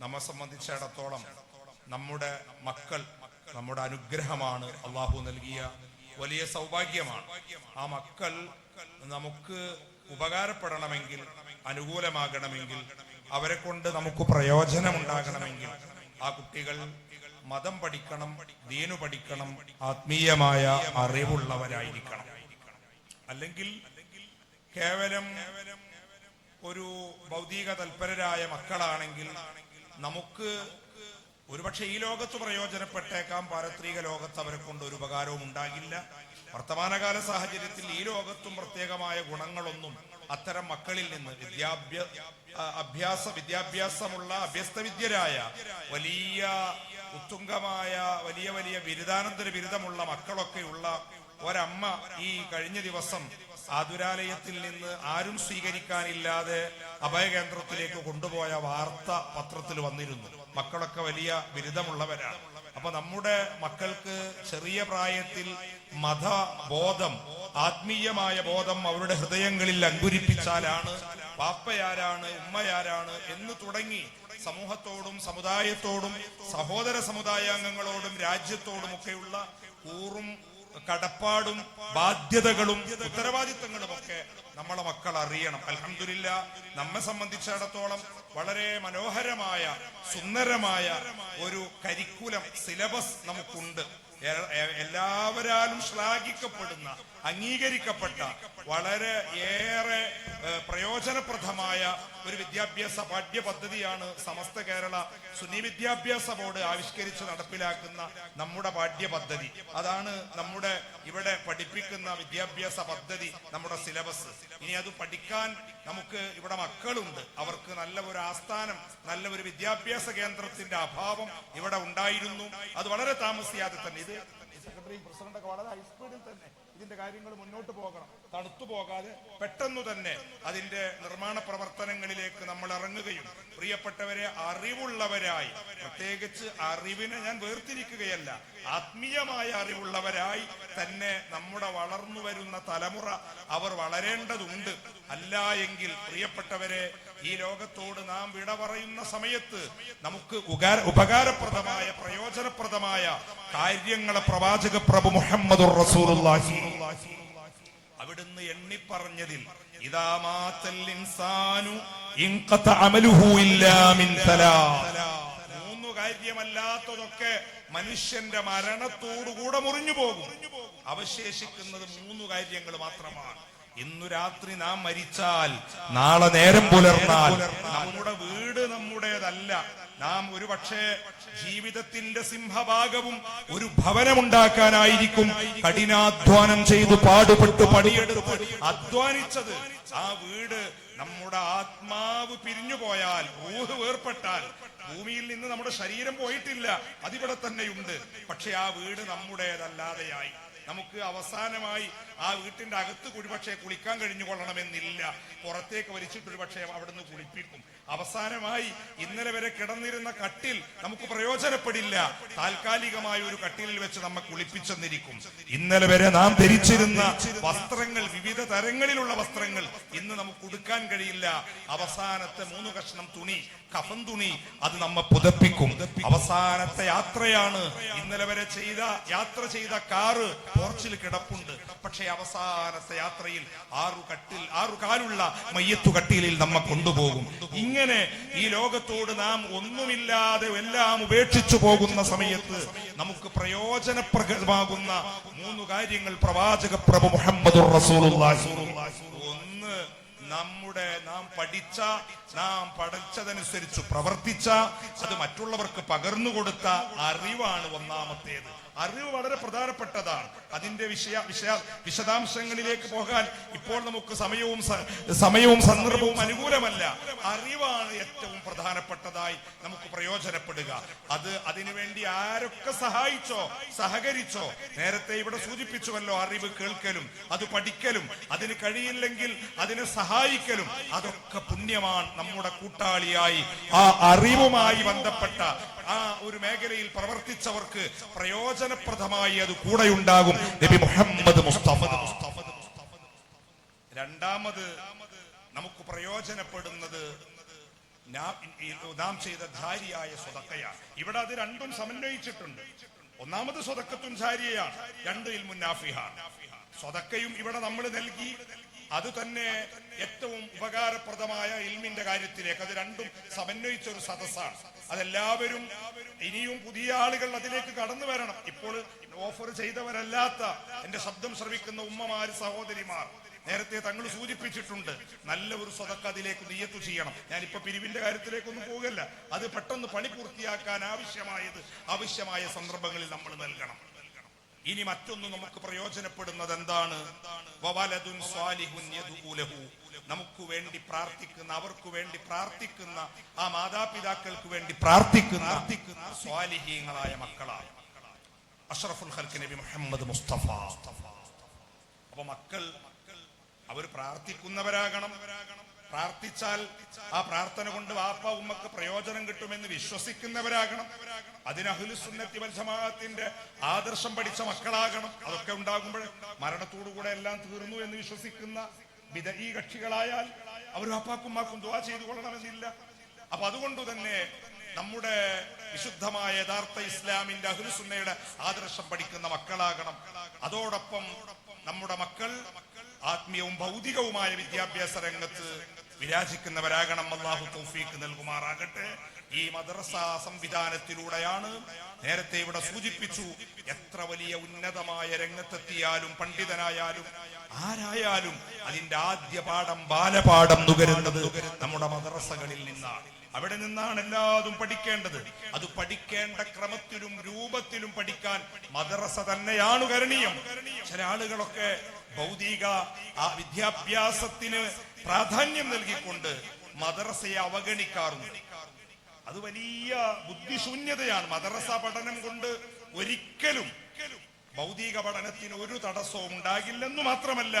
നമ്മെ സംബന്ധിച്ചിടത്തോളം നമ്മുടെ മക്കൾ നമ്മുടെ അനുഗ്രഹമാണ് അള്ളാഹു നൽകിയ വലിയ സൗഭാഗ്യമാണ്. ആ മക്കൾ നമുക്ക് ഉപകാരപ്പെടണമെങ്കിൽ അനുകൂലമാകണമെങ്കിൽ അവരെ കൊണ്ട് നമുക്ക് പ്രയോജനം ഉണ്ടാകണമെങ്കിൽ ആ കുട്ടികൾ മതം പഠിക്കണം ദീനു പഠിക്കണം ആത്മീയമായ അറിവുള്ളവരായിരിക്കണം. അല്ലെങ്കിൽ കേവലം ഒരു ഭൗതിക തൽപരരായ മക്കളാണെങ്കിൽ നമുക്ക് ഒരുപക്ഷെ ഈ ലോകത്ത് പ്രയോജനപ്പെട്ടേക്കാം പാരത്രിക ലോകത്ത് അവരെ കൊണ്ട് ഒരു ഉപകാരവും ഉണ്ടാകില്ല. വർത്തമാനകാല സാഹചര്യത്തിൽ ഈ ലോകത്തും പ്രത്യേകമായ ഗുണങ്ങളൊന്നും അത്തരം മക്കളിൽ നിന്ന് വിദ്യാഭ്യ ആ, അഭ്യാസ വിദ്യാഭ്യാസമുള്ള അഭ്യസ്തവിദ്യരായ വലിയ ഉത്തുംഗമായ വലിയ വലിയ ബിരുദാനന്തര ബിരുദമുള്ള മക്കളൊക്കെയുള്ള ഒരമ്മ ഈ കഴിഞ്ഞ ദിവസം ആതുരാലയത്തിൽ നിന്ന് ആരും സ്വീകരിക്കാനില്ലാതെ അഭയകേന്ദ്രത്തിലേക്ക് കൊണ്ടുപോയ വാർത്ത പത്രത്തിൽ വന്നിരുന്നു. മക്കളൊക്കെ വലിയ ബിരുദമുള്ളവരാണ്. അപ്പൊ നമ്മുടെ മക്കൾക്ക് ചെറിയ പ്രായത്തിൽ മത ബോധം ആത്മീയമായ ബോധം അവരുടെ ഹൃദയങ്ങളിൽ അങ്കുരിപ്പിച്ചാലാണ് പാപ്പയാരാണ് ഉമ്മയാരാണ് എന്ന് തുടങ്ങി സമൂഹത്തോടും സമുദായത്തോടും സഹോദര സമുദായാംഗങ്ങളോടും രാജ്യത്തോടും ഒക്കെയുള്ള കൂറും കടപ്പാടും ബാധ്യതകളും ഉത്തരവാദിത്തങ്ങളും ഒക്കെ നമ്മളെ മക്കൾ അറിയണം. അലഹമില്ല നമ്മെ സംബന്ധിച്ചിടത്തോളം വളരെ മനോഹരമായ സുന്ദരമായ ഒരു കരിക്കുലം സിലബസ് നമുക്കുണ്ട്. എല്ലാവരാലും ശ്ലാഘിക്കപ്പെടുന്ന അംഗീകരിക്കപ്പെട്ട വളരെ ഏറെ പ്രയോജനപ്രദമായ ഒരു വിദ്യാഭ്യാസ പാഠ്യ പദ്ധതിയാണ് സമസ്ത കേരള സുന്നി വിദ്യാഭ്യാസ ബോർഡ് ആവിഷ്കരിച്ച് നടപ്പിലാക്കുന്ന നമ്മുടെ പാഠ്യ പദ്ധതി അതാണ് നമ്മുടെ ഇവിടെ പഠിപ്പിക്കുന്ന വിദ്യാഭ്യാസ പദ്ധതി നമ്മുടെ സിലബസ്. ഇനി അത് പഠിക്കാൻ നമുക്ക് ഇവിടെ മക്കളുണ്ട്. അവർക്ക് നല്ല ഒരു ആസ്ഥാനം നല്ല ഒരു വിദ്യാഭ്യാസ കേന്ദ്രത്തിന്റെ അഭാവം ഇവിടെ ഉണ്ടായിരുന്നു. അത് വളരെ താമസിയാതെ തന്നെ. ഇത് സെക്രട്ടറി പ്രസിഡന്റ് വളരെ ഹൈസ്പീഡിൽ തന്നെ. ഇതിന്റെ കാര്യങ്ങൾ മുന്നോട്ട് പോകണം. തണുത്തു പോകാതെ പെട്ടെന്ന് തന്നെ അതിന്റെ നിർമ്മാണ പ്രവർത്തനങ്ങളിലേക്ക് നമ്മൾ ഇറങ്ങുകയും പ്രിയപ്പെട്ടവരെ അറിവുള്ളവരായി പ്രത്യേകിച്ച് അറിവിനെ ഞാൻ വേർതിരിക്കുകയല്ല ആത്മീയമായ അറിവുള്ളവരായി തന്നെ നമ്മുടെ വളർന്നു വരുന്ന തലമുറ അവർ വളരേണ്ടതുണ്ട്. അല്ല എങ്കിൽ പ്രിയപ്പെട്ടവരെ ഈ ലോകത്തോട് നാം വിട പറയുന്ന സമയത്ത് നമുക്ക് ഉപകാരപ്രദമായ പ്രയോജനപ്രദമായ കാര്യങ്ങളെ പ്രവാചക പ്രഭു മുഹമ്മദ് അവിടുന്ന് എണ്ണിപ്പറഞ്ഞതിൽ പറഞ്ഞതിൽ കാര്യമല്ലാത്തതൊക്കെ മനുഷ്യന്റെ മരണത്തോടുകൂടെ മുറിഞ്ഞു പോകും. അവശേഷിക്കുന്നത് മൂന്ന് കാര്യങ്ങൾ മാത്രമാണ്. ഇന്നു രാത്രി നാം മരിച്ചാൽ നാളെ നേരം പുലർന്നാൽ നമ്മുടെ വീട് നമ്മുടേതല്ല. നാം ഒരു പക്ഷേ ജീവിതത്തിന്റെ സിംഹഭാഗവും ഒരു ഭവനമുണ്ടാക്കാനായിരിക്കും. കഠിനാധ്വാനം ചെയ്തു പാടുപെട്ട് പണിയെടുത്ത് അധ്വാനിച്ചത് ആ വീട് നമ്മുടെ ആത്മാവ് പിരിഞ്ഞു പോയാൽ ഊഹ് വേർപ്പെട്ടാൽ ഭൂമിയിൽ നിന്ന് നമ്മുടെ ശരീരം പോയിട്ടില്ല. അതിവിടെ തന്നെയുണ്ട്. പക്ഷെ ആ വീട് നമ്മുടേതല്ലാതെയായി. നമുക്ക് അവസാനമായി ആ വീട്ടിന്റെ അകത്ത് കൂടി പക്ഷേ കുളിക്കാൻ കഴിഞ്ഞു കൊള്ളണമെന്നില്ല പുറത്തേക്ക് വലിച്ചിട്ട് ഒരു പക്ഷേ അവിടുന്ന് കുളിപ്പിക്കും. അവസാനമായി ഇന്നലെ വരെ കിടന്നിരുന്ന കട്ടിൽ നമുക്ക് പ്രയോജനപ്പെടില്ല. താൽക്കാലികമായ ഒരു കട്ടിലിൽ വെച്ച് നമ്മെ കുളിപ്പിച്ചെന്നിരിക്കും. ഇന്നലെ വരെ നാം ധരിച്ചിരുന്ന വസ്ത്രങ്ങൾ വിവിധ തരങ്ങളിലുള്ള വസ്ത്രങ്ങൾ ഇന്ന് നമുക്ക് ഉടുക്കാൻ കഴിയില്ല. അവസാനത്തെ മൂന്ന് കഷ്ണം തുണി കഫൻ തുണി അത് നമ്മെ പുതപ്പിക്കും. അവസാനത്തെ യാത്രയാണ് ഇന്നലെ വരെ ചെയ്ത യാത്ര ചെയ്ത കാറ് പോർച്ചിൽ കിടപ്പുണ്ട്. പക്ഷേ അവസാനത്തെ യാത്രയിൽ ആറു കട്ടിൽ ആറു കാലുള്ള മയ്യത്തു കട്ടിലിൽ നമ്മെ കൊണ്ടുപോകും. ഇങ്ങനെ ഈ ലോകത്തോട് നാം ഒന്നുമില്ലാതെ എല്ലാം ഉപേക്ഷിച്ചു പോകുന്ന സമയത്ത് നമുക്ക് പ്രയോജനപ്രദമാകുന്ന മൂന്ന് കാര്യങ്ങൾ പ്രവാചക പ്രഭു മുഹമ്മദ് ഒന്ന് നമ്മുടെ നാം പഠിച്ച നാം പഠിച്ചതനുസരിച്ച് പ്രവർത്തിച്ച അത് മറ്റുള്ളവർക്ക് പകർന്നു കൊടുത്ത അറിവാണ് ഒന്നാമത്തേത്. അറിവ് വളരെ പ്രധാനപ്പെട്ടതാണ്. അതിന്റെ വിഷയ വിഷയ വിശദാംശങ്ങളിലേക്ക് പോകാൻ ഇപ്പോൾ നമുക്ക് സമയവും സമയവും സന്ദർഭവും അനുകൂലമല്ല. അറിവാണ് ഏറ്റവും പ്രധാനപ്പെട്ടതായി നമുക്ക് പ്രയോജനപ്പെടുക. അത് അതിനുവേണ്ടി ആരൊക്കെ സഹായിച്ചോ സഹകരിച്ചോ നേരത്തെ ഇവിടെ സൂചിപ്പിച്ചുവല്ലോ അറിവ് കേൾക്കലും അത് പഠിക്കലും. അതിന് കഴിയില്ലെങ്കിൽ അതിനെ സഹായിക്കലും അതൊക്കെ പുണ്യമാണ് നമ്മുടെ കൂട്ടാളിയായി. ആ അറിവുമായി ബന്ധപ്പെട്ട ആ ഒരു മേഖലയിൽ പ്രവർത്തിച്ചവർക്ക് പ്രയോജനപ്രദമായി അത് കൂടെയുണ്ടാകും. നബി മുഹമ്മദ് രണ്ടാമത് നമുക്ക് പ്രയോജനപ്പെടുന്നത് നാം ചെയ്ത ധാരിയായ സ്വതക്കയാണ്. ഇവിടെ അത് രണ്ടും സമന്വയിച്ചിട്ടുണ്ട്. ഒന്നാമത് സ്വതക്കത്തും ധാരിയയാണ് രണ്ട് മുന്നാഫിഹ സ്വതക്കയും ഇവിടെ നമ്മൾ നൽകി അത് തന്നെ ഏറ്റവും ഉപകാരപ്രദമായ ഇൽമിന്റെ കാര്യത്തിലേക്ക് അത് രണ്ടും സമന്വയിച്ച ഒരു സദസ്സാണ്. അതെല്ലാവരും ഇനിയും പുതിയ ആളുകൾ അതിലേക്ക് കടന്നു വരണം. ഇപ്പോൾ ഓഫർ ചെയ്തവരല്ലാത്ത എന്റെ ശബ്ദം ശ്രവിക്കുന്ന ഉമ്മമാര് സഹോദരിമാർ നേരത്തെ തങ്ങൾ സൂചിപ്പിച്ചിട്ടുണ്ട് നല്ല ഒരു സ്വതക്ക അതിലേക്ക് നീയത്തു ചെയ്യണം. ഞാനിപ്പോ പിരിവിന്റെ കാര്യത്തിലേക്കൊന്നും പോകല്ല. അത് പെട്ടെന്ന് പണി പൂർത്തിയാക്കാൻ ആവശ്യമായത് ആവശ്യമായ സന്ദർഭങ്ങളിൽ നമ്മൾ നൽകണം. ഇനി മറ്റൊന്ന് നമുക്ക് പ്രയോജനപ്പെടുന്നത് എന്താണ്? നമുക്ക് വേണ്ടി പ്രാർത്ഥിക്കുന്ന അവർക്ക് വേണ്ടി പ്രാർത്ഥിക്കുന്ന ആ മാതാപിതാക്കൾക്ക് വേണ്ടി പ്രാർത്ഥിക്കുന്ന സ്വാലിഹീങ്ങളായ മക്കളാണ്. അഷ്റഫുൽ ഹൽക്ക് നബി മുഹമ്മദ് മുസ്തഫ. അപ്പൊ മക്കൾ അവർ പ്രാർത്ഥിക്കുന്നവരാകണം. പ്രാർത്ഥിച്ചാൽ ആ പ്രാർത്ഥന കൊണ്ട് വാപ്പ ഉമ്മക്ക് പ്രയോജനം കിട്ടുമെന്ന് വിശ്വസിക്കുന്നവരാകണം. അതിന് അഹുലുസുന്നത്തി വൽ ജമാഅത്തിന്റെ ആദർശം പഠിച്ച മക്കളാകണം. അതൊക്കെ ഉണ്ടാകുമ്പോൾ മരണത്തോടുകൂടെ എല്ലാം തീർന്നു എന്ന് വിശ്വസിക്കുന്ന വിദഗീ കക്ഷികളായാൽ അവർ വാപ്പാക്കും ഉമ്മാക്കും ദുവാ ചെയ്തു കൊള്ളണമെന്നില്ല അപ്പൊ അതുകൊണ്ട് തന്നെ നമ്മുടെ വിശുദ്ധമായ യഥാർത്ഥ ഇസ്ലാമിന്റെ അഹുലുസുന്നയുടെ ആദർശം പഠിക്കുന്ന മക്കളാകണം. അതോടൊപ്പം നമ്മുടെ മക്കൾ ആത്മീയവും ഭൗതികവുമായ വിദ്യാഭ്യാസ രംഗത്ത് വിരാജിക്കുന്നവരാകണം. അള്ളാഹു തൗഫീക്ക് നൽകുമാറാകട്ടെ. ഈ മദ്രസ സംവിധാനത്തിലൂടെയാണ് നേരത്തെ ഇവിടെ സൂചിപ്പിച്ചു എത്ര വലിയ ഉന്നതമായ രംഗത്തെത്തിയാലും പണ്ഡിതനായാലും ആരായാലും അതിന്റെ ആദ്യ പാഠം ബാലപാഠം നുകരുന്നത് നമ്മുടെ മദ്രസകളിൽ നിന്നാണ്. അവിടെ നിന്നാണ് എല്ലാതും പഠിക്കേണ്ടത്. അത് പഠിക്കേണ്ട ക്രമത്തിലും രൂപത്തിലും പഠിക്കാൻ മദ്രസ തന്നെയാണ് കരണീയം. ചില ആളുകളൊക്കെ ഭൗതിക വിദ്യാഭ്യാസത്തിന് പ്രാധാന്യം നൽകിക്കൊണ്ട് മദ്രസയെ അവഗണിക്കാറുണ്ട്. അത് വലിയ ബുദ്ധിശൂന്യതയാണ്. മദ്രസ പഠനം കൊണ്ട് ഒരിക്കലും ഭൗതിക പഠനത്തിന് ഒരു തടസ്സവും ഉണ്ടാകില്ലെന്ന് മാത്രമല്ല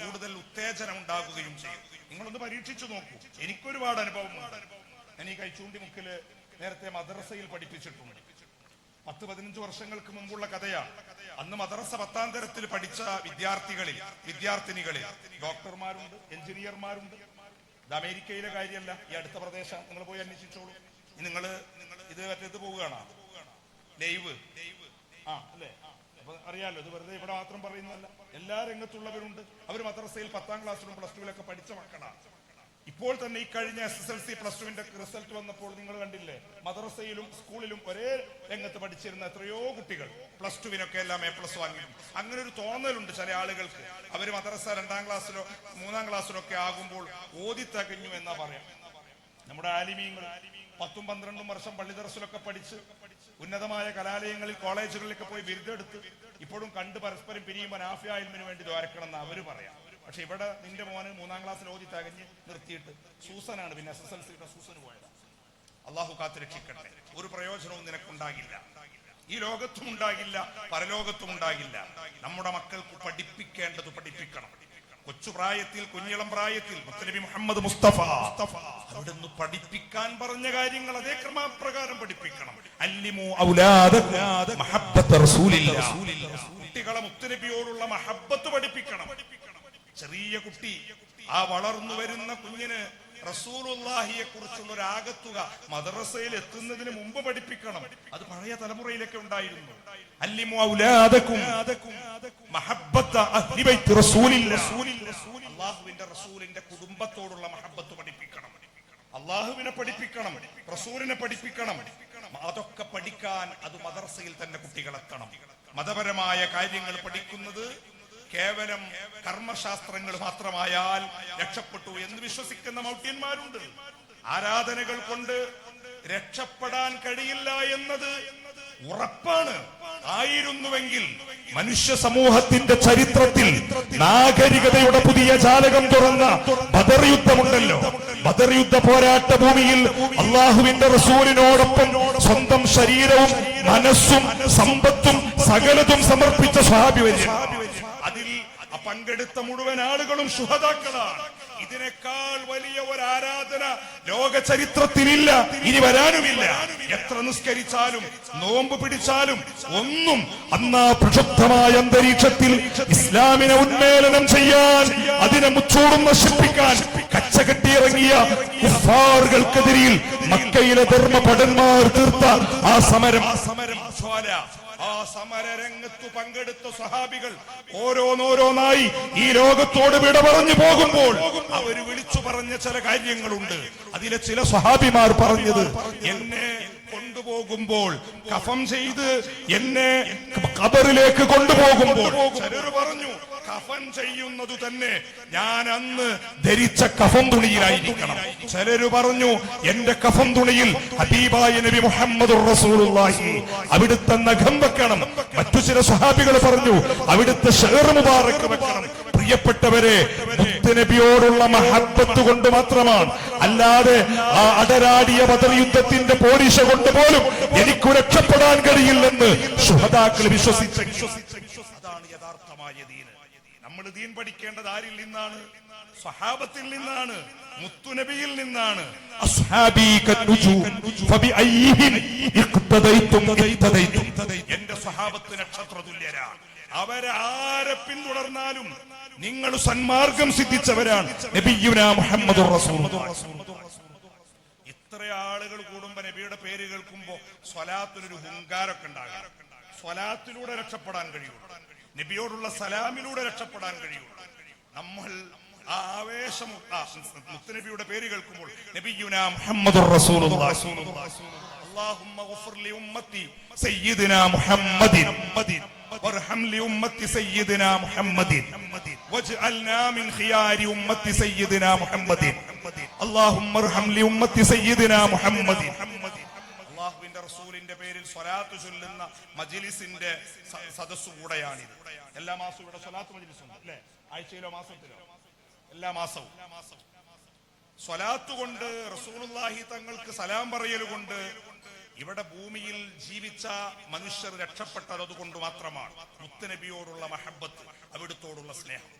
കൂടുതൽ ഉത്തേജനം ഉണ്ടാകുകയും ചെയ്യും. നിങ്ങളൊന്ന് പരീക്ഷിച്ചു നോക്കൂ. എനിക്കൊരുപാട് അനുഭവം ഞാൻ ഈ കൈച്ചൂണ്ടി മുക്കിൽ നേരത്തെ മദ്രസയിൽ പഠിപ്പിച്ചിട്ടുണ്ട്. പത്ത് പതിനഞ്ച് വർഷങ്ങൾക്ക് മുമ്പുള്ള കഥയാണ് അന്ന് മദ്രസ പത്താം തരത്തിൽ പഠിച്ച വിദ്യാർത്ഥികളിൽ വിദ്യാർത്ഥിനികളിൽ ഡോക്ടർമാരുണ്ട് എഞ്ചിനീയർമാരുണ്ട്. ഇത് അമേരിക്കയിലെ കാര്യമല്ല ഈ അടുത്ത പ്രദേശം. നിങ്ങൾ പോയി അന്വേഷിച്ചോളൂ. നിങ്ങൾ ഇത് മറ്റേത് പോവുകയാണ്? ലൈവ്. ആ അല്ലേ? അറിയാലോ ഇത് വെറുതെ ഇവിടെ മാത്രം പറയുന്നതല്ല. എല്ലാ രംഗത്തുള്ളവരുണ്ട്. അവർ മദ്രസയിൽ പത്താം ക്ലാസ്സിലും പ്ലസ് ടുവിലൊക്കെ പഠിച്ച മക്കളാണ് ഇപ്പോൾ തന്നെ ഈ കഴിഞ്ഞ S S L C plus ടുവിന്റെ റിസൾട്ട് വന്നപ്പോൾ നിങ്ങൾ കണ്ടില്ലേ? മദ്രസയിലും സ്കൂളിലും ഒരേ രംഗത്ത് പഠിച്ചിരുന്ന എത്രയോ കുട്ടികൾ പ്ലസ് ടുവിനൊക്കെ എല്ലാം എ പ്ലസ് വാങ്ങി അങ്ങനെ ഒരു തോന്നലുണ്ട് ചില ആളുകൾക്ക്. അവർ മദ്രസ രണ്ടാം ക്ലാസ്സിലോ മൂന്നാം ക്ലാസ്സിലോ ഒക്കെ ആകുമ്പോൾ ഓതി തകഞ്ഞു എന്നാ പറയാം. നമ്മുടെ ആലിമീങ്ങൾ പത്തും പന്ത്രണ്ടും വർഷം പള്ളിദർസിലൊക്കെ പഠിച്ച് ഉന്നതമായ കലാലയങ്ങളിൽ കോളേജുകളിലൊക്കെ പോയി ബിരുദെടുത്ത് ഇപ്പോഴും കണ്ട് പരസ്പരം പിരിയുമ്പോൾ നാഫിയായിൽമിന് വേണ്ടി ദ്വാരക്കണം എന്ന് അവർ പറയാം. പക്ഷെ ഇവിടെ നിന്റെ മോന് മൂന്നാം ക്ലാസ് ലോജി തകഞ്ഞ് നിർത്തിയിട്ട് സൂസനാണ് പിന്നെ എസ് എസ് എൽ സിയുടെ സൂസന് പോയത്. അള്ളാഹു കാത്ത് രക്ഷിക്കട്ടെ. ഒരു പ്രയോജനവും നിനക്കുണ്ടാകില്ല. ഈ ലോകത്തും ഉണ്ടാകില്ല പരലോകത്തും ഉണ്ടാകില്ല. നമ്മുടെ മക്കൾക്ക് പഠിപ്പിക്കേണ്ടത് പഠിപ്പിക്കണം. കൊച്ചു പ്രായത്തിൽ കുഞ്ഞിളം പ്രായത്തിൽ മുഹമ്മദ് മുസ്തഫ അവിടുന്ന് പഠിപ്പിക്കാൻ പറഞ്ഞ കാര്യങ്ങൾ അതേ ക്രമപ്രകാരം പഠിപ്പിക്കണം. കുട്ടികളെ മുത്തനബിയോടുള്ള മഹബത്ത് പഠിപ്പിക്കണം. ചെറിയ കുട്ടി ആ വളർന്നു വരുന്ന കുഞ്ഞിന് റസൂലുല്ലാഹിയെ കുറിച്ചുള്ള ഒരു ആകത്തുക മദ്രസയിൽ എത്തുന്നതിന് മുമ്പ് പഠിപ്പിക്കണം. അത് പഴയ തലമുറയിലൊക്കെ ഉണ്ടായിരുന്നു. അള്ളാഹുവിന്റെ റസൂലിന്റെ കുടുംബത്തോടുള്ള മഹബത്ത് പഠിപ്പിക്കണം. അള്ളാഹുവിനെ പഠിപ്പിക്കണം റസൂലിനെ പഠിപ്പിക്കണം. അതൊക്കെ പഠിക്കാൻ അത് മദർസയിൽ തന്നെ കുട്ടികളെത്തണം. മതപരമായ കാര്യങ്ങൾ പഠിക്കുന്നത് കേവലം കർമ്മശാസ്ത്രങ്ങൾ മാത്രമായാൽ രക്ഷപ്പെട്ടു എന്ന് വിശ്വസിക്കുന്ന മൗഢ്യന്മാരുണ്ട്. ആരാധനകൾ കൊണ്ട് രക്ഷപ്പെടാൻ കഴിയില്ല എന്നത് ഉറപ്പാണ്. ആയിരുന്നുവെങ്കിൽ മനുഷ്യ സമൂഹത്തിന്റെ ചരിത്രത്തിൽ നാഗരികതയുടെ പുതിയ ജാലകം തുറന്ന ബദർ യുദ്ധമുണ്ടല്ലോ. ബദർ യുദ്ധ പോരാട്ട ഭൂമിയിൽ അള്ളാഹുവിന്റെ റസൂലിനോടൊപ്പം സ്വന്തം ശരീരവും മനസ്സും സമ്പത്തും സകലതും സമർപ്പിച്ച അതിൽ പങ്കെടുത്ത മുഴുവൻ ആളുകളും ശുഹതാക്കളാണ് ഇതിനേക്കാൾ വലിയ ഒരു ആരാധന ലോക ചരിത്രത്തിലില്ല ഇനി വരാനുമില്ല. എത്ര നിസ്കരിച്ചാലും നോമ്പ് പിടിച്ചാലും ഒന്നും അന്നാ പ്രക്ഷുബ്ധമായ അന്തരീക്ഷത്തിൽ ഇസ്ലാമിനെ ഉന്മേലനം ചെയ്യാൻ അതിനെ മുച്ചൂടും നശിപ്പിക്കാൻ കച്ചകെട്ടിയിറങ്ങിയ കുഫാറുകൾക്കെതിരിൽ മക്കയിലെ ധർമ്മഭടന്മാർ തീർത്ത ആ സമരം. ആ സമരം സമരരംഗത്ത് പങ്കെടുത്ത സഹാബികൾ ഓരോന്നോരോന്നായി ഈ ലോകത്തോട് വിട പറഞ്ഞു പോകുമ്പോൾ അവർ വിളിച്ചു പറഞ്ഞ ചില കാര്യങ്ങളുണ്ട്. അതിലെ ചില സഹാബിമാർ പറഞ്ഞത് എന്നെ കൊണ്ടുപോകുമ്പോൾ കഫം ചെയ്ത് എന്നെ കബറിലേക്ക് കൊണ്ടുപോകുമ്പോൾ. പറഞ്ഞു കഫൻ ചെയ്യുന്നത് തന്നെ ഞാൻ അന്ന് ധരിച്ച കഫം തുണിയിലായിരിക്കണം. ചിലര് പറഞ്ഞു എന്റെ കഫം തുണിയിൽ ഹബീബായ നബി മുഹമ്മദ് റസൂലുള്ളാഹി. അവിടുത്തെ നഖം വെക്കണം. മറ്റു ചില സ്വഹാബികൾ പറഞ്ഞു അവിടുത്തെ ഷെയർ മുബാറക്ക് വെക്കണം. പ്രിയപ്പെട്ടവരെ നബിയോടുള്ള മഹത്വത്ത് കൊണ്ട് മാത്രമാണ്. അല്ലാതെ ആ അടരാടിയ ബദർ യുദ്ധത്തിന്റെ പോലീശ കൊണ്ട് പോലും എനിക്ക് രക്ഷപ്പെടാൻ കഴിയില്ലെന്ന് സുഹതാക്കൾ വിശ്വസിച്ച. അതാണ് യഥാർത്ഥമായ ദീന്. നമ്മൾ ദീൻ പഠിക്കേണ്ടത് ആരിൽ നിന്നാണ്? സ്വഹാബത്തിൽ നിന്നാണ്. മുത്തുനബിയിൽ നിന്നാണ്. എന്റെ സ്വഹാബത്ത് നക്ഷത്ര തുല്യരാണ് അവരാരെ പിന്തുടർന്നാലും നിങ്ങൾ സന്മാർഗം സിദ്ധിച്ചവരാണ് മുഹമ്മദ് ഇത്ര ആളുകൾ കൂടുമ്പോ നബിയുടെ പേര് കേൾക്കുമ്പോ സ്വലാത്തിനൊരു ഹുങ്കാരൊക്കെ ഉണ്ടാകാം. സ്വലാത്തിലൂടെ രക്ഷപ്പെടാൻ കഴിയും നബിയോടുള്ള സലാമിലൂടെ രക്ഷപ്പെടാൻ കഴിയും നമ്മൾ ആ ആവേശം ആ മുത്തുനബിയുടെ പേര് കേൾക്കുമ്പോൾ നബിയുന മുഹമ്മദ് اللهم اغفر لأمتي سيدنا محمد وارحم لأمة سيدنا محمد واجعلنا من خيار أمة سيدنا محمد اللهم ارحم لأمة سيدنا محمد അള്ളാഹുവിന്റെ റസൂലിന്റെ പേരിൽ സ്വലാത്ത് ചൊല്ലുന്ന മജിലിസിന്റെ സ- സദസ്സ് കൂടെയാണിത് എല്ലാ മാസവും ഇവിടെ സ്വലാത്ത് മജിലിസ് ഉണ്ട് അല്ലെ ആഴ്ചയിലോ മാസത്തിലോ എല്ലാ മാസവും. സ്വലാത്ത് കൊണ്ട് റസൂലുള്ളാഹി തങ്ങൾക്ക് സലാം പറയൽ കൊണ്ട് ഇവിടെ ഭൂമിയിൽ ജീവിച്ച മനുഷ്യർ രക്ഷപ്പെട്ടത് അതുകൊണ്ട് മാത്രമാണ്. മുത്തനബിയോടുള്ള മഹബത്ത് അവിടുത്തോടുള്ള സ്നേഹം.